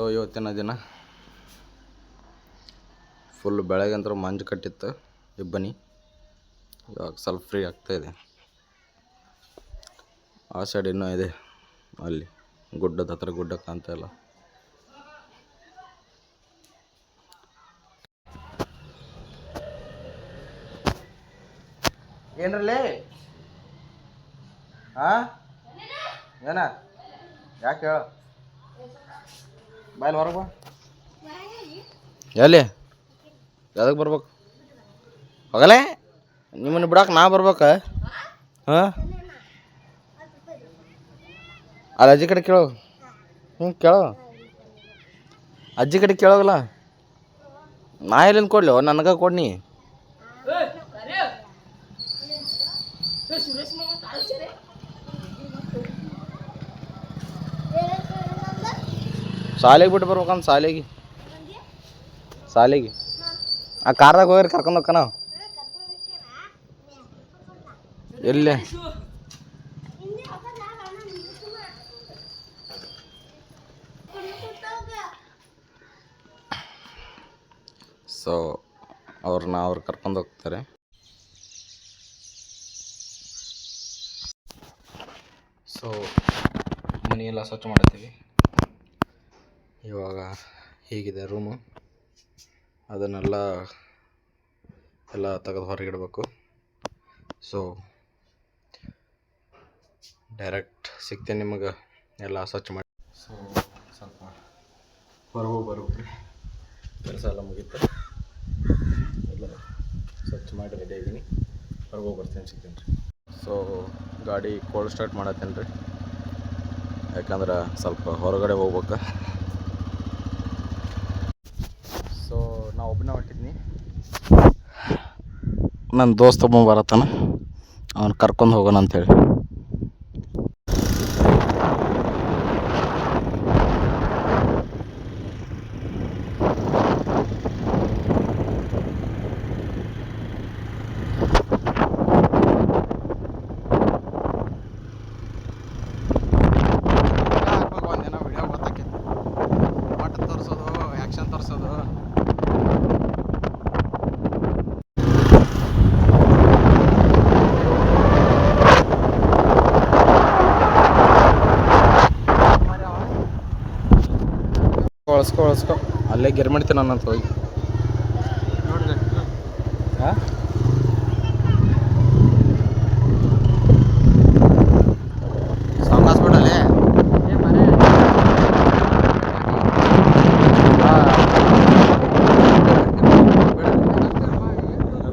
So ಇವತ್ತಿನ ದಿನ full ಬೆಳಗ್ಗಂತೂ ಮಂಜು ಕಟ್ಟಿತ್ತು, ಇಬ್ಬನಿ. ಇವಾಗ ಸ್ವಲ್ಪ ಫ್ರೀ ಆಗ್ತಾ ಇದೆ. ಆ ಸೈಡ್ ಇನ್ನೂ ಇದೆ. ಅಲ್ಲಿ ಗುಡ್ಡದ ಹತ್ರ ಗುಡ್ಡ ಕಾಣ್ತಾ ಇಲ್ಲ. ಏನ್ರಲ್ಲಿ? ಹಾ ಏನ? ಯಾಕೆ ಹೇಳ? ಬಾಯಲ್ಲಿ ಹೊರಗೆ ಬಾ. ಎಲ್ಲಿ? ಯಾವ್ದಕ್ಕೆ ಬರ್ಬೇಕು? ಹೋಗಲೇ? ನಿಮ್ಮನ್ನು ಬಿಡಕ್ಕೆ ನಾ ಬರ್ಬೇಕ? ಹಾಂ? ಅಲ್ಲಿ ಅಜ್ಜಿ ಕಡೆ ಕೇಳೋ. ಹ್ಞೂ ಕೇಳೋ. ಅಜ್ಜಿ ಕಡೆ ಕೇಳೋಗಲ್ಲ ನಾ ಎಲ್ಲಿಂದ ಕೊಡ್ಲಿ? ನನಗೆ ಕೊಡ್ನಿ. ಶಾಲೆಗೆ ಬಿಟ್ಟು ಬರ್ಬೇಕಂತ ಶಾಲೆಗೆ ಶಾಲೆಗೆ ಆ ಕಾರ್ದಾಗ ಹೋಗಿರಿ ಕರ್ಕೊಂಡು ಹೋಗ್ಕ ನಾವು? ಎಲ್ಲಿ? ಸೊ ಅವ್ರನ್ನ ಅವ್ರು ಕರ್ಕೊಂಡು ಹೋಗ್ತಾರೆ. ಸೊ ಮನೆಯೆಲ್ಲ ಸ್ವಚ್ಛ ಮಾಡ್ತೀವಿ. ಇವಾಗ ಹೀಗಿದೆ ರೂಮು. ಅದನ್ನೆಲ್ಲ ಎಲ್ಲ ತೆಗೆದು ಹೊರಗಿಡಬೇಕು. ಸೊ ಡೈರೆಕ್ಟ್ ಸಿಗ್ತೀನಿ ನಿಮಗೆ ಎಲ್ಲ ಸ್ವಚ್ಛ ಮಾಡಿ. ಸೊ ಸ್ವಲ್ಪ ಹೊರಗೆ ಬರ್ಬೇಕ್ರಿ. ಕೆಲಸ ಎಲ್ಲ ಮುಗೀತು. ಎಲ್ಲ ಸ್ವಚ್ಛ ಮಾಡಿ ರೆಡಿ ಆಗಿನಿ ಹೊರಗೆ ಬರ್ತೀನಿ ಸಿಗ್ತೀನಿ ರೀ. ಸೊ ಗಾಡಿ ಕೋಲ್ಡ್ ಸ್ಟಾರ್ಟ್ ಮಾಡತ್ತೇನೆ ರೀ ಯಾಕಂದ್ರೆ ಸ್ವಲ್ಪ ಹೊರಗಡೆ ಹೋಗ್ಬೇಕು ಸೊ ನಾ ಒಬ್ಬನೇ ಹೊಂಟಿದ್ನಿ. ನನ್ನ ದೋಸ್ತ ಒಬ್ಬ ಬರತ್ತಾನ. ಅವನು ಕರ್ಕೊಂಡು ಹೋಗೋಣ ಅಂಥೇಳಿ ಒಳಸ್ಕೊ ಒಳಸ್ಕೊ ಅಲ್ಲೇ ಗೆರೆ ಮಾಡ್ತೀನಿ ನನ್ನಂತ ಹೋಗಿ. ಹಾಂ?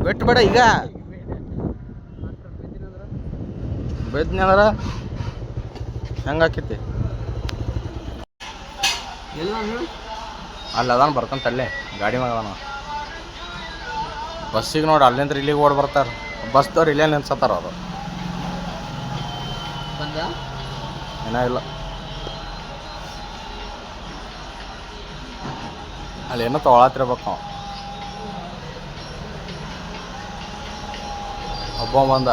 ಬಿಟ್ಟು ಬೇಡ ಈಗ. ಬೆದ್ನಿ ಹೆಂಗಾಕೈತಿ ಹೆಂಗೆ ಆಕೈತಿ ಅಲ್ಲಿ ಅದಾನ ಬರ್ಕಂತ ತಲ್ಲೇ ಗಾಡಿ ಅದಾನ. ಬಸ್ಸಿಗೆ ನೋಡಿ ಅಲ್ಲಿಂದ ಇಲ್ಲಿಗೆ ಓಡಿ ಬರ್ತಾರೆ. ಬಸ್ದವ್ರು ಇಲ್ಲೇ ನಿಲ್ಸತ್ತಾರ ಅವರು? ಏನೋ ಇಲ್ಲ. ಅಲ್ಲಿ ಏನೋ ತೊಗೊಳತ್ತಿರ್ಬೇಕು ನಾವು ಒಬ್ಬ ಬಂದ.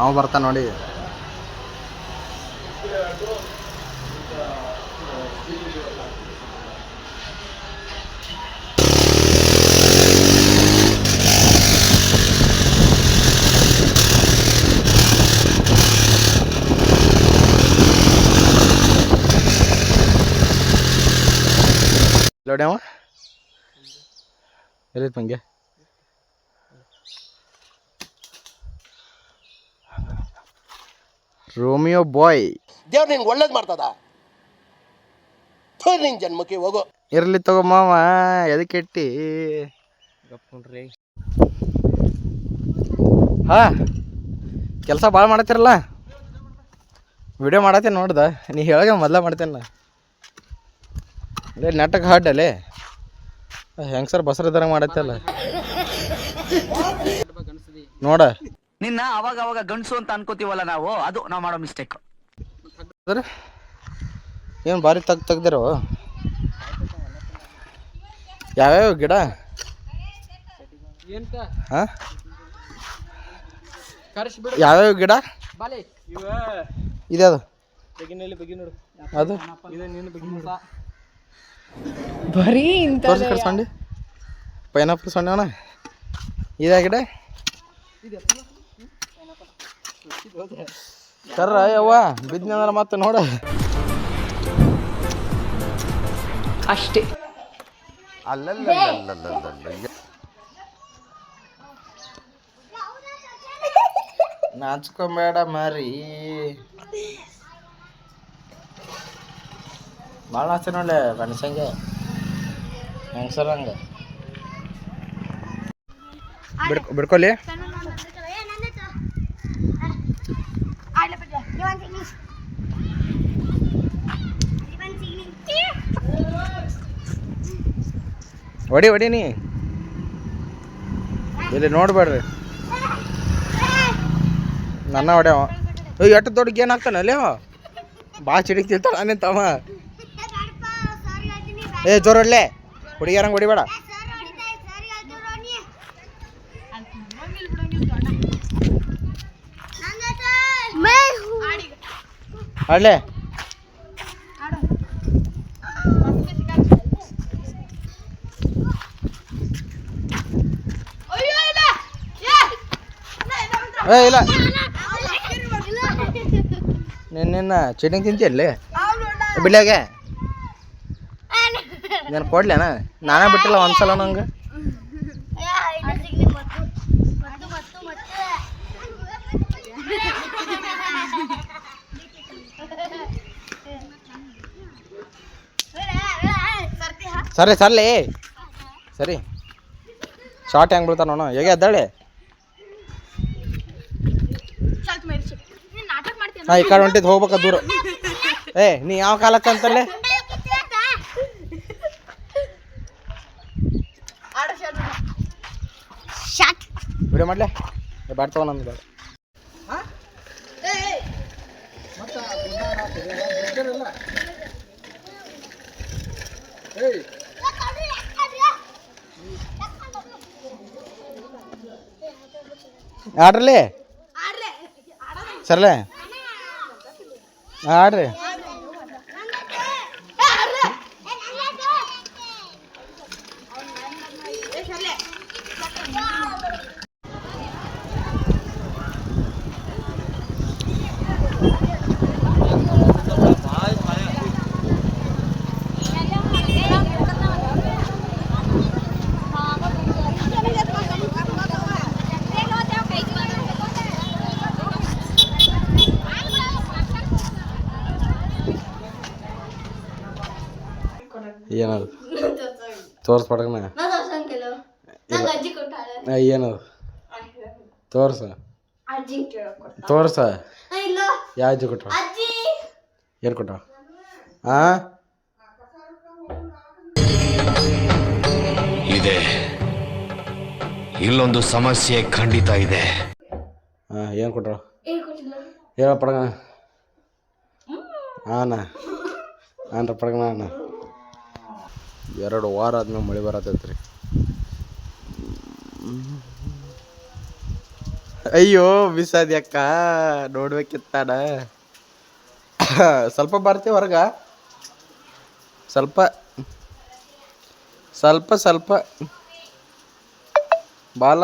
ಅವ ಬರ್ತಾನ ನೋಡಿ. ರೋಮಿಯೋ ಬಾಯ್ ದೇವ್ರು ನಿಂಗೆ ಒಳ್ಳೇದು ಮಾಡ್ತದ? ಥು, ನಿನ್ ಜನ್ಮಕ್ಕೆ ಹೋಗೋ. ಇರ್ಲಿ ತಗೋ ಮಾವ ಎದಕ್ಕೆ ಇಟ್ಟಿ? ಹಾ ಕೆಲಸ ಭಾಳ ಮಾಡತ್ತಿರಲ್ಲ? ವಿಡಿಯೋ ಮಾಡತ್ತೇನೆ ನೋಡ್ದ ನೀ ಹೇಳಗ ಮೊದಲ ಮಾಡ್ತೇನೆ ನಾ ಅಲ್ಲೇ ಹೆಂಗ್ ಹಾಡಲ್ಲೇ ಹೆಂಗ್ಸರ್ ಬಸರದಾರ ಮಾಡತ್ತಲ್ಲ ನೋಡ. ನಿನ್ನ ಅವಾಗ ಅವಾಗ ಗಂಡಸು ಅಂತ ಅನ್ಕೋತೀವಲ್ಲ ನಾವು? ಅದು ನಾವು ಮಾಡೋ ಮಿಸ್ಟೇಕ್ ಅದ್ರ ಏನು ಭಾರಿ ತಗ್ ತೆಗ್ದಿರೋ? ಯಾವ್ಯಾವ ಗಿಡ? ಹಾಂ? ಯಾವ್ಯಾವ ಗಿಡ? ಇದೆ ಬಗಿನಲ್ಲಿ ಬಗಿ ನೋಡು. ಅದು? ಬರೀ ತೋರಿಸಿ ಕಡೆ ಸೊಂಡಿ ಪೈನಾಪಲ್ ಸಣ್ಣ ಅಣ್ಣ. ಇದೆ ಗಿಡ? ಕರ್ರ ಯವ್ವ. ಬಿದ್ನಂದ್ರ ಮತ್ತೆ ನೋಡ. ಅಷ್ಟೇ. ನಾಚ್ಕೊಬೇಡ ಮಾರಿ. ಭಾಳ ನಾಚ ನೋಡ್ಲೆ ಮನುಷ್ಯಂಗೆ ಹೆಂಗಸರಂಗೆ ಬಿಡ್ಕೊ ಬಿಡ್ಕೊಲಿ? ಹೊಡಿ ಹೊಡಿ ನೀ. ಇಲ್ಲಿ ನೋಡ್ಬೇಡ್ರಿ. ನನ್ನ ಹೊಡೆವ ಏ ಎಷ್ಟು ದೊಡ್ಡ ಗೇನ್ ಹಾಕ್ತಾನೆ ಅಲ್ಲೇ ಭಾಳ ಚಿಡಿಕ್ ತಿಂತಾಳ ನಾನೇ ತಮ್ಮ ಏ ಜೋರ್ ಹೊಡ್ಲೆ. ಹುಡುಗಿಯರಂಗೆ ಹೊಡಿಬೇಡ. ಆಡ್ಲೆ ಏ ಇಲ್ಲ. ನಿನ್ನ ಚಟ್ನಿ ತಿಂತಿಯಲ್ಲಿ ಬಿಡ್ಲಾಗೆ? ನಾನು ಕೊಡ್ಲೇನ ನಾನೇ ಬಿಟ್ಟಿಲ್ಲ ಒಂದ್ಸಲ ನಂಗೆ. ಸರಿ ಸರ್ಲಿ. ಸರಿ. ಶಾರ್ಟ್ ಹೆಂಗೆ ಬೀಳ್ತಾನ ನೋಡು. ಹೇಗೆ ಎದ್ದಾಳೆ? ನಾ ಈ ಕಡೆ ಹೊಂಟಿದ್ದು ಹೋಗ್ಬೇಕ ದೂರ. ಏ ನೀ ಯಾವ ಕಾಲಕ್ಕೆ ಅಂತಲ್ಲೇ? ವಿಡಿಯೋ ಮಾಡ್ಲೆ? ಏ ಬ್ಯಾಟ್ ತಗೋ ನಂದು ಬೇಡ ಆಡ್ರಲಿ ಸರ್ಲೆ? ಆಡ್ರಿ. ಏನದು ತೋರಿಸ್ಬಾರ್ದಣ್ಣ ಇಲ್ಲ. ಏನದು ತೋರ್ಸ. ತೋರ್ಸ. ಯಾವ ಅಜ್ಜಿ ಕೊಟ್ಟ ಏನು ಕೊಟ್ಟ ಆ? ಇದೆ. ಇಲ್ಲೊಂದು ಸಮಸ್ಯೆ ಖಂಡಿತ ಇದೆ. ಹಾಂ ಏನು ಕೊಟ್ರ? ಹೇಳ ಪಡಗಣ. ಹಾನ ಹಾನ್ರ ಪಡಗಣ ಅಣ್ಣ ಎರಡು ವಾರ ಆದ್ಮೇಲೆ ಮಳೆ ಬರತೈತ್ರಿ ಅಯ್ಯೋ ಬಿಸಾದ್ಯಕ್ಕ ನೋಡ್ಬೇಕಿತ್ತಾಡ ಸ್ವಲ್ಪ ಬರ್ತೀವಿ ಹೊರಗ. ಸ್ವಲ್ಪ ಸ್ವಲ್ಪ ಸ್ವಲ್ಪ. ಬಾಲ.